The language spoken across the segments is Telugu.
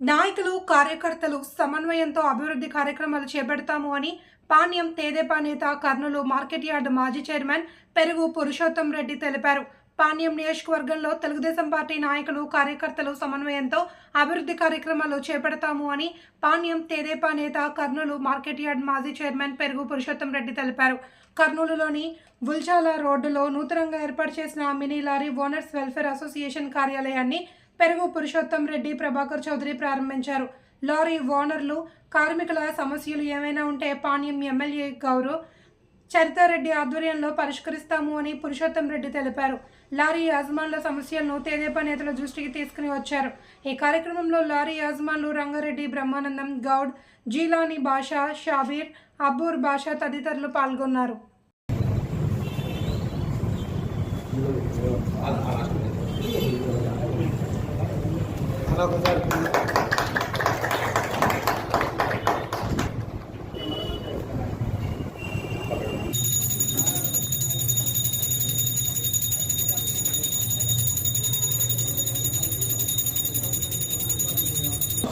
నాయకులు కార్యకర్తలు సమన్వయంతో అభివృద్ధి కార్యక్రమాలు చేపడతాము అని పాణ్యం తేదేపా నేత కర్నూలు మార్కెట్ యార్డ్ మాజీ చైర్మన్ పెరుగు పురుషోత్తం రెడ్డి తెలిపారు. పాణ్యం నియోజకవర్గంలో తెలుగుదేశం పార్టీ నాయకులు కార్యకర్తలు సమన్వయంతో అభివృద్ధి కార్యక్రమాలు చేపడతాము అని పాణ్యం తేదేపా నేత కర్నూలు మార్కెట్ యార్డ్ మాజీ చైర్మన్ పెరుగు పురుషోత్తం రెడ్డి తెలిపారు. కర్నూలులోని బుల్చాల రోడ్డులో నూతనంగా ఏర్పాటు చేసిన mini lorry owners welfare association కార్యాలయాన్ని పెరుగు పురుషోత్తం రెడ్డి ప్రభాకర్ చౌదరి ప్రారంభించారు. లారీ ఓనర్లు కార్మికుల సమస్యలు ఏమైనా ఉంటే పాణ్యం ఎమ్మెల్యే గౌరవ్ చరితారెడ్డి ఆధ్వర్యంలో పరిష్కరిస్తాము అని పురుషోత్తం రెడ్డి తెలిపారు. లారీ యాజమాన్ల సమస్యలను తేదేపా నేతల దృష్టికి తీసుకుని వచ్చారు. ఈ కార్యక్రమంలో లారీ యాజమాన్లు రంగారెడ్డి బ్రహ్మానందం గౌడ్ జీలాని బాషా షాబీర్ అబ్బూర్ భాష తదితరులు పాల్గొన్నారు.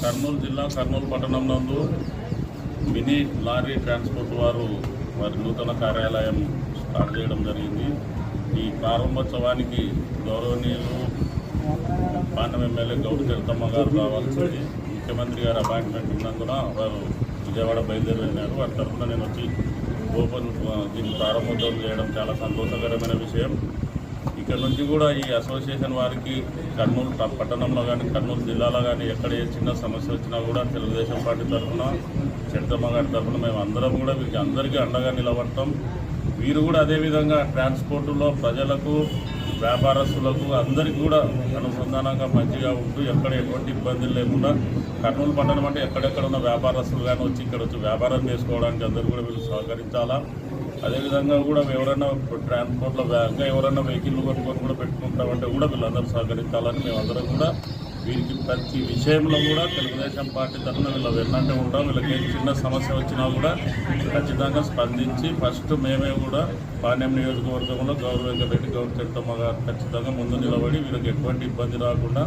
కర్నూలు జిల్లా కర్నూలు పట్టణం నందు మినీ లారీ ట్రాన్స్పోర్ట్ వారు వారి నూతన కార్యాలయం స్టార్ట్ చేయడం జరిగింది. ఈ ప్రారంభోత్సవానికి గౌరవనీయులు పాండం ఎమ్మెల్యే గౌడ్ చరితమ్మ గారు రావాల్సింది ముఖ్యమంత్రి గారి అపాయింట్మెంట్ ఉన్నందున వారు విజయవాడ బయలుదేరినారు. వారి తరఫున నేను వచ్చి ఓపెన్ దీన్ని ప్రారంభోత్సవం చేయడం చాలా సంతోషకరమైన విషయం. ఇక్కడ నుంచి కూడా ఈ అసోసియేషన్ వారికి కర్నూలు పట్టణంలో కానీ కర్నూలు జిల్లాలో కానీ ఎక్కడ ఏ చిన్న సమస్య వచ్చినా కూడా తెలుగుదేశం పార్టీ తరఫున చరితమ్మ గారి తరఫున మేము అందరం కూడా వీరికి అందరికీ అండగా నిలబడతాం. వీరు కూడా అదేవిధంగా ట్రాన్స్పోర్టులో ప్రజలకు వ్యాపారస్తులకు అందరికీ కూడా అనుసంధానంగా మంచిగా ఉంటూ ఎక్కడ ఎటువంటి ఇబ్బందులు లేకుండా కర్నూలు పట్టణం అంటే ఎక్కడెక్కడ ఉన్న వ్యాపారస్తులు కానీ వచ్చి ఇక్కడ వచ్చి వ్యాపారం చేసుకోవడానికి అందరూ కూడా వీళ్ళు సహకరించాలా? అదేవిధంగా కూడా ఎవరైనా ట్రాన్స్పోర్ట్లో ఇంకా ఎవరైనా వెహికల్ కొనుక్కొని కూడా పెట్టుకుంటామంటే కూడా వీళ్ళందరూ సహకరించాలని మేమందరం కూడా వీరికి ప్రతి విషయంలో కూడా తెలుగుదేశం పార్టీ తరఫున వీళ్ళు వెన్నంటే ఉంటాం వీళ్ళకి ఏ చిన్న సమస్య వచ్చినా కూడా ఖచ్చితంగా స్పందించి ఫస్ట్ మేమే కూడా పాణ్యం నియోజకవర్గంలో గౌరవ వెంకటరెడ్డి గౌరవ గారు ఖచ్చితంగా ముందు నిలబడి వీళ్ళకి ఎటువంటి ఇబ్బంది రాకుండా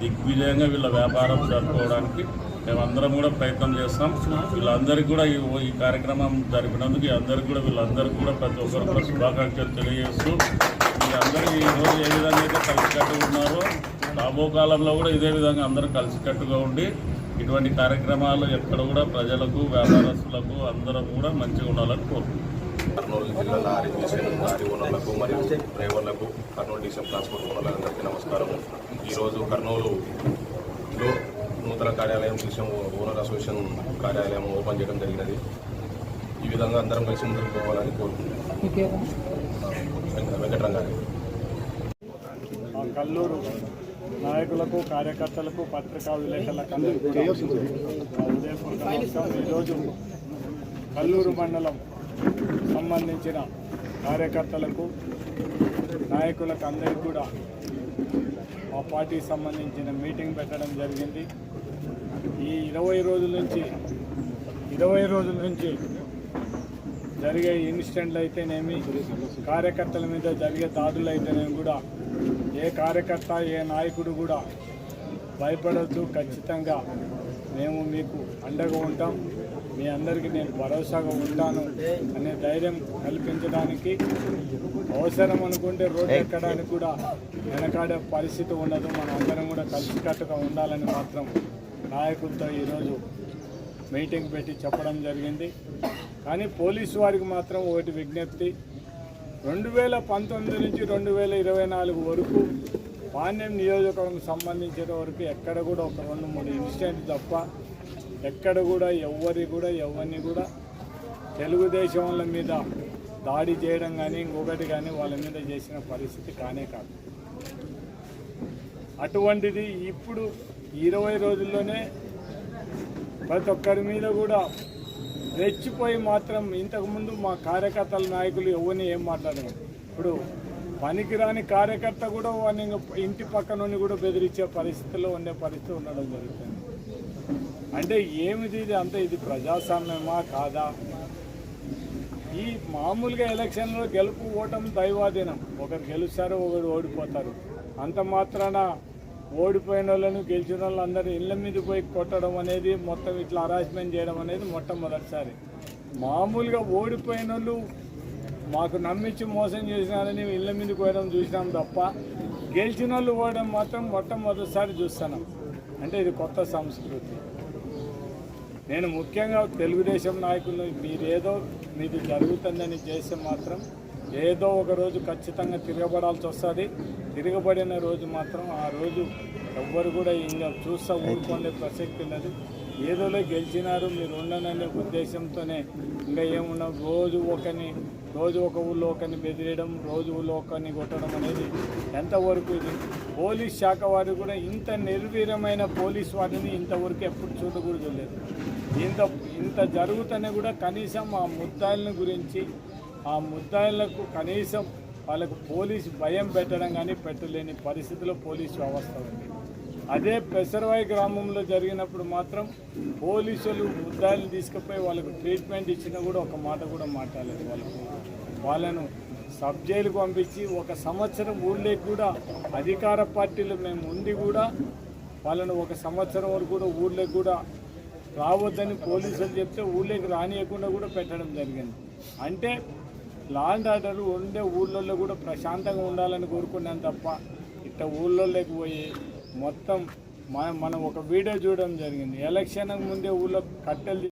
దిగ్విజయంగా వీళ్ళ వ్యాపారం జరుపుకోవడానికి మేమందరం కూడా ప్రయత్నం చేస్తాం. వీళ్ళందరికీ కూడా ఈ కార్యక్రమం జరిపినందుకు అందరికీ కూడా వీళ్ళందరికీ కూడా ప్రతి ఒక్కరు కూడా శుభాకాంక్షలు తెలియజేస్తూ వీళ్ళందరూ ఈరోజు ఈ రోజు ఏ విధంగా అయితే కలిసికట్టుగా ఉన్నారో రాబో కాలంలో కూడా ఇదే విధంగా అందరూ కలిసికట్టుగా ఉండి ఇటువంటి కార్యక్రమాలు ఎక్కడ కూడా ప్రజలకు వ్యాపారస్తులకు అందరం కూడా మంచిగా ఉండాలని కోరుకుంటున్నాం. కర్నూలు జిల్లా లారీ డివిజన్ లారీ ఓనర్లకు మరియు డ్రైవర్లకు కర్నూలు డివిజన్ ట్రాన్స్పోర్ట్ ఓనర్లందరికీ నమస్కారం ఈరోజు కర్నూలులో నూతన కార్యాలయం డివిజన్ ఓనర్ అసోసియేషన్ కార్యాలయం ఓపెన్ చేయడం జరిగినది. ఈ విధంగా అందరం కలిసి ముందుకు పోవాలని కోరుకుంటున్నాం. వెంక- వెంకటరంగారెడ్డి ఆ కల్లూరు నాయకులకు కార్యకర్తలకు పత్రికా విలేకరులకు అందరికీ నమస్కారం. ఈరోజు కల్లూరు మండలం సంబంధించిన కార్యకర్తలకు నాయకులకు అందరికీ కూడా మా పార్టీకి సంబంధించిన మీటింగ్ పెట్టడం జరిగింది. ఈ ఇరవై రోజుల నుంచి ఇరవై రోజుల నుంచి జరిగే ఇన్సిడెంట్లు అయితేనేమి కార్యకర్తల మీద జరిగే దాడులు అయితేనేమి కూడా ఏ కార్యకర్త ఏ నాయకుడు కూడా భయపడద్దు. ఖచ్చితంగా మేము మీకు అండగా ఉంటాం. మీ అందరికీ నేను భరోసాగా ఉంటాను అనే ధైర్యం కల్పించడానికి అవసరం అనుకుంటే రోడ్డు ఎక్కడానికి కూడా వెనకాడే పరిస్థితి ఉండదు. మనం అందరం కూడా కలిసికట్టుగా ఉండాలని మాత్రం నాయకులతో ఈరోజు మీటింగ్ పెట్టి చెప్పడం జరిగింది. కానీ పోలీసు వారికి మాత్రం ఒకటి విజ్ఞప్తి. రెండు వేల పంతొమ్మిది నుంచి రెండు వేల ఇరవై నాలుగు వరకు పాణ్యం నియోజకవర్గం సంబంధించిన వరకు ఎక్కడ కూడా ఒక రెండు మూడు ఇన్సిడెంట్ తప్ప ఎక్కడ కూడా ఎవరి కూడా ఎవరిని కూడా తెలుగుదేశం వాళ్ళ మీద దాడి చేయడం కానీ ఇంకొకటి కానీ వాళ్ళ మీద చేసిన పరిస్థితి కానే కాదు. అటువంటిది ఇప్పుడు ఇరవై రోజుల్లోనే ప్రతి ఒక్కరి మీద కూడా రెచ్చిపోయి మాత్రం ఇంతకుముందు మా కార్యకర్తల నాయకులు ఎవరిని ఏం మాట్లాడలేదు. ఇప్పుడు పనికిరాని కార్యకర్త కూడా వాడిని ఇంటి పక్క నుండి కూడా బెదిరించే పరిస్థితిలో ఉండే పరిస్థితి ఉండడం జరుగుతుంది. అంటే ఏమిది ఇది? అంత ఇది ప్రజాస్వామ్యమా కాదా? ఈ మామూలుగా ఎలక్షన్లో గెలుపు ఓటమి దైవాధీనం. ఒకరు గెలుస్తారు ఒకరు ఓడిపోతారు. అంత మాత్రాన ఓడిపోయిన వాళ్ళను గెలిచిన వాళ్ళు అందరూ ఇళ్ళ మీద పోయి కొట్టడం అనేది మొత్తం ఇట్లా హరాస్మెంట్ చేయడం అనేది మొట్టమొదటిసారి. మామూలుగా ఓడిపోయిన వాళ్ళు మాకు నమ్మించి మోసం చేసినారని ఇళ్ళ మీద పోయడం చూసినాం తప్ప గెలిచిన వాళ్ళు పోవడం మాత్రం మొట్టమొదటిసారి చూస్తున్నాం. అంటే ఇది కొత్త సంస్కృతి. నేను ముఖ్యంగా తెలుగుదేశం నాయకులు మీరేదో మీది జరుగుతుందని చేస్తే మాత్రం ఏదో ఒక రోజు ఖచ్చితంగా తిరగబడాల్సి వస్తుంది. తిరగబడిన రోజు మాత్రం ఆ రోజు ఎవ్వరు కూడా ఇంకా చూస్తా ఊరుకునే ప్రసక్తి లేదు ఏదోలో గెలిచినారు మీరు ఉండననే ఉద్దేశంతోనే ఇంకా ఏమున్నా రోజు ఒకని రోజు ఒక ఊళ్ళో ఒకరిని బెదిరేయడం రోజు ఊళ్ళో ఒకరిని కొట్టడం అనేది ఎంతవరకు ఇది? పోలీస్ శాఖ వారు కూడా ఇంత నిర్వీర్యమైన పోలీస్ వారిని ఇంతవరకు ఎప్పుడు చూడకూడదు ఇంత ఇంత జరుగుతూనే కూడా కనీసం ఆ ముద్దాయిల గురించి ఆ ముద్దాయిలకు కనీసం వాళ్ళకు పోలీసు భయం పెట్టడం కానీ పెట్టలేని పరిస్థితిలో పోలీసు వ్యవస్థ ఉంది. అదే పెసరవాయి గ్రామంలో జరిగినప్పుడు మాత్రం పోలీసులు ముద్దాయిలు తీసుకుపోయి వాళ్ళకు ట్రీట్మెంట్ ఇచ్చినా కూడా ఒక మాట కూడా మాట్లాడలేదు వాళ్ళకు. వాళ్ళను సబ్ జైలుకు పంపించి ఒక సంవత్సరం ఊళ్ళోకి కూడా అధికార పార్టీలు మేము ఉండి కూడా వాళ్ళను ఒక సంవత్సరం వరకు కూడా ఊళ్ళోకి కూడా రావద్దని పోలీసులు చెప్తే ఊళ్ళోకి రానియకుండా కూడా పెట్టడం జరిగింది. అంటే లాండ్ ఆర్డర్ ఉండే ఊళ్ళల్లో కూడా ప్రశాంతంగా ఉండాలని కోరుకున్నాను తప్ప ఇట్ట ఊళ్ళోకి పోయి మొత్తం మనం మనం ఒక వీడియో చూడడం జరిగింది. ఎలక్షన్ ముందే ఊళ్ళో కట్టెలు